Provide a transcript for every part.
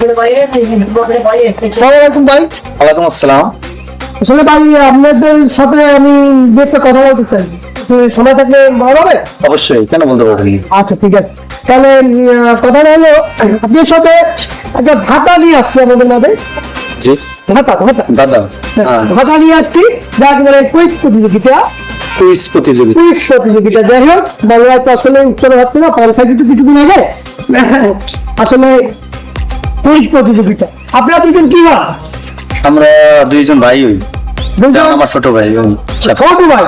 সালামালাইকুম ভাই ওয়ালাইকুম আসসালাম। আসলে ভাই আপনাদের সাথে আমি দু কথা বলতে চাই সময় থাকলে ভালো হবে? অবশ্যই কেন বলতে পারবেন আচ্ছা ঠিক আছে। তাহলে কথাটা হলো আপনার সাথে একটা ভাতা নিয়ে আসছে আমাদের মাঝে। জি। ভাতা ভাতা। দাদা ভাতা নিয়ে আসছি যা একেবারে কুইজ প্রতিযোগিতা। কুইজ প্রতিযোগিতা। কুইজ প্রতিযোগিতা যাই হোক বাংলায় তো আসলে উচ্চারণ হচ্ছে না পরীক্ষা কিন্তু কিছুদিন আগে। আসলে কুইজ প্রতিযোগিতা। আপনারা দুজন কি হয় আমরা দুইজন ভাই হই। আমার ছোট ভাই ছোট। ভাই?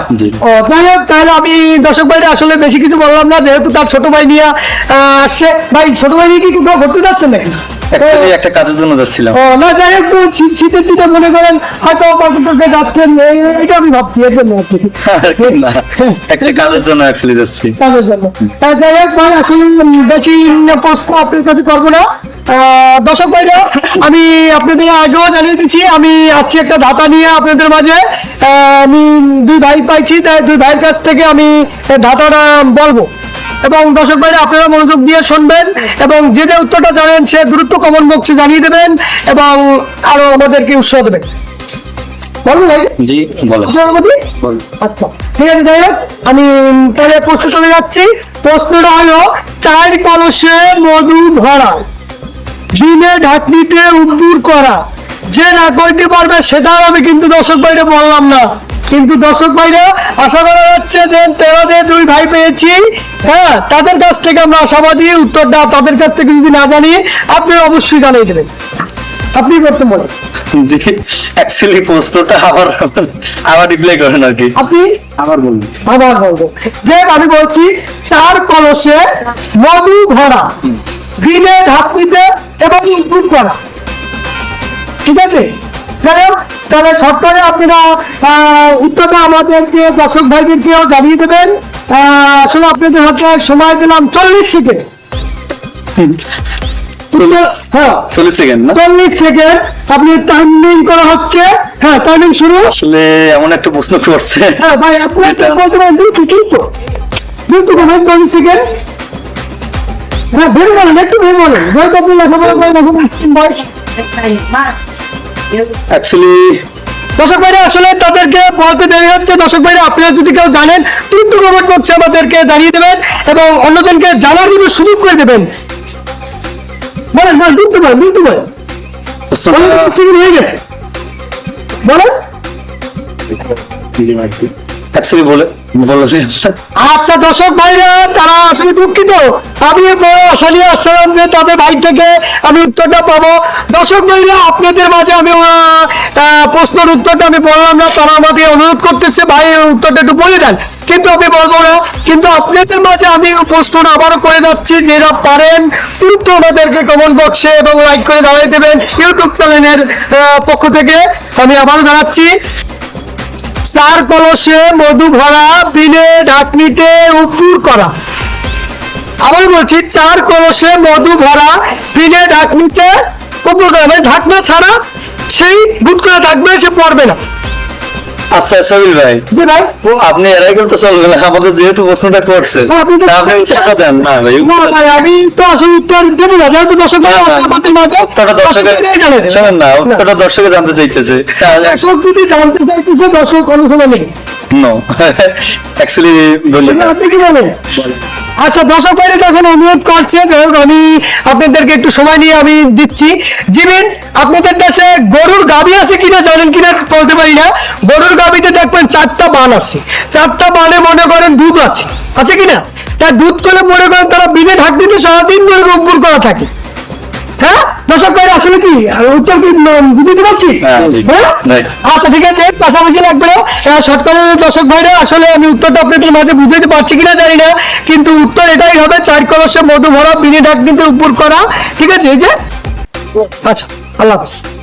ও যাই তাহলে আমি দর্শক ভাইরা আসলে বেশি কিছু বললাম না যেহেতু তার ছোট ভাই নিয়ে আসছে। ভাই ছোট ভাই নিয়ে কি কোথাও ঘুরতে যাচ্ছেন নাকি? একটা কাজের জন্য যাচ্ছিলাম। ও না যাই হোক শীতের দিনে মনে করেন হয়তো পর্যটকে যাচ্ছেন এটা আমি ভাবছি এর জন্য একটা কাজের জন্য অ্যাকচুয়ালি যাচ্ছি। কাজের জন্য। তা যাই হোক ভাই আসলে বেশি প্রশ্ন আপনার কাছে করব না। দর্শক ভাইরা আমি আপনাদের আগেও জানিয়ে দিচ্ছি আমি আজকে একটা ধাতা নিয়ে আপনাদের মাঝে আমি দুই ভাই পাইছি তাই দুই ভাইয়ের কাছ থেকে আমি ধাতাটা বলব। এবং দর্শক ভাইরা আপনারা মনোযোগ দিয়ে শুনবেন এবং যে যে উত্তরটা জানেন সে দ্রুত কমন বক্সে জানিয়ে দেবেন এবং আরও আমাদেরকে উৎসাহ দেবেন। বলুন ভাই। জি? বলেন। আচ্ছা ঠিক আছে যাই হোক আমি তাহলে প্রশ্ন চলে যাচ্ছি। প্রশ্নটা হলো চার কলসে মধু ভরা। দিনে ঢাকনিতে উদ্দুর করা। যে না করতে পারবে সেটাও আমি কিন্তু দর্শক ভাইরা বললাম না। কিন্তু দর্শক ভাইরা আশা করা যাচ্ছে যে তেরোতে দুই ভাই পেয়েছি। হ্যাঁ তাদের কাছ থেকে আমরা আশাবাদী উত্তরটা তাদের কাছ থেকে যদি না জানি আপনি অবশ্যই জানিয়ে দেবেন। আপনি করতে বলেন। জি অ্যাকচুয়ালি প্রশ্নটা আবার আবার রিপ্লাই করেন আর কি। আপনি? আবার বলুন। আবার বলব। যে আমি বলছি চার কলসে মধু ভরা। দিনে ঢাকনিতে এবং ইনপুট করা। ঠিক আছে? যাই হোক তাহলে সরকারে আপনারা উত্তরটা আমাদেরকে দর্শক ভাইদেরকেও জানিয়ে দেবেন। আসলে আপনাদের হাতে সময় দিলাম চল্লিশ সেকেন্ড। হ্যাঁ। আপনি টাইমিং করা হচ্ছে। হ্যাঁ টাইমিং শুরু। আসলে এমন একটা প্রশ্ন করছে। হ্যাঁ ভাই আপনি বলতে পারেন চল্লিশ সেকেন্ড। হ্যাঁ ভেবে বলেন একটু ভেবে বলেন যেহেতু আপনি লেখাপড়া করেন এখন বয়স অ্যাকচুয়ালি দর্শক ভাইরা আসলে তাদেরকে বলতে দেরি হচ্ছে। দর্শক ভাইরা আপনারা যদি কেউ জানেন দ্রুত কমেন্ট বক্সে আমাদেরকে জানিয়ে দেবেন এবং অন্যজনকে জানার জন্য সুযোগ করে দেবেন। বলেন বলেন দ্রুত বলেন দ্রুত বলেন। হয়ে গেছে। বলেন। অ্যাকচুয়ালি বলে বলেছি আচ্ছা দর্শক ভাইরা, তারা আসলে দুঃখিত। আমি নিয়ে আসছিলাম যে তাদের ভাই থেকে আমি উত্তরটা পাবো। দর্শক ভাইরা, আপনাদের মাঝে আমি প্রশ্নের উত্তরটা আমি বললাম না, তারা আমাকে অনুরোধ করতেছে। ভাই উত্তরটা একটু বলে দেন। কিন্তু আমি বলব না। কিন্তু আপনাদের মাঝে আমি প্রশ্নটা আবারও করে যাচ্ছি। যারা পারেন, দ্রুত আমাদেরকে কমেন্ট বক্সে এবং লাইক করে দাঁড়িয়ে দেবেন। ইউটিউব চ্যানেলের পক্ষ থেকে। আমি আবারও জানাচ্ছি চার কলসে মধু ভরা, বিনে ঢাকনিতে উপুর করা। আবার বলছি, চার কলসে মধু ভরা, বিনে ঢাকনিতে উপুর করা। মানে ঢাকনা ছাড়া সেই ভুট করে থাকবে, সে পড়বে না। আচ্ছা সবিল ভাই। জি ভাই। আপনি এর আগে তো চলবে না আমাদের যেহেতু প্রশ্নটা করছে। আপনি তা দেন। না ভাই না ভাই আমি তো আসলে উত্তর দেব না যেহেতু দর্শক আমাদের মাঝে উত্তরটা দর্শকে দর্শকেরাই শোনেন না উত্তরটা দর্শকে জানতে চাইতেছে। দর্শক যদি জানতে চাইতেছে দর্শক অনুসরণে নো অ্যাকচুয়ালি বললে আপনি কি বলেন? আচ্ছা দর্শক ভাইরা যখন অনুরোধ করছে আমি আপনাদেরকে একটু সময় নিয়ে আমি দিচ্ছি। জিমিন আপনাদের কাছে গরুর গাবি আছে কিনা জানেন কিনা বলতে পারি না। গরুর গাবিতে দেখবেন চারটা বান আছে। চারটা বানে মনে করেন দুধ আছে। আছে কিনা? তা দুধ করে মনে করেন তারা বিনে ঢাকনিতে সারাদিন ধরে রোগপুর করা থাকে। হ্যাঁ? দর্শক ভাই আসলে কি? উত্তর কি বুঝতে পারছি? হ্যাঁ। হ্যাঁ. আচ্ছা ঠিক আছে। পাশাপাশি লাগবে শর্ট করে দর্শক ভাইরা আসলে আমি উত্তরটা আপনাদের মাঝে বুঝাইতে পারছি কিনা জানি না কিন্তু উত্তর এটাই হবে চার কলসে মধু ভরা বিনি ডাক দিতে উপর করা। ঠিক আছে এই যে? আচ্ছা আল্লাহ হাফিজ।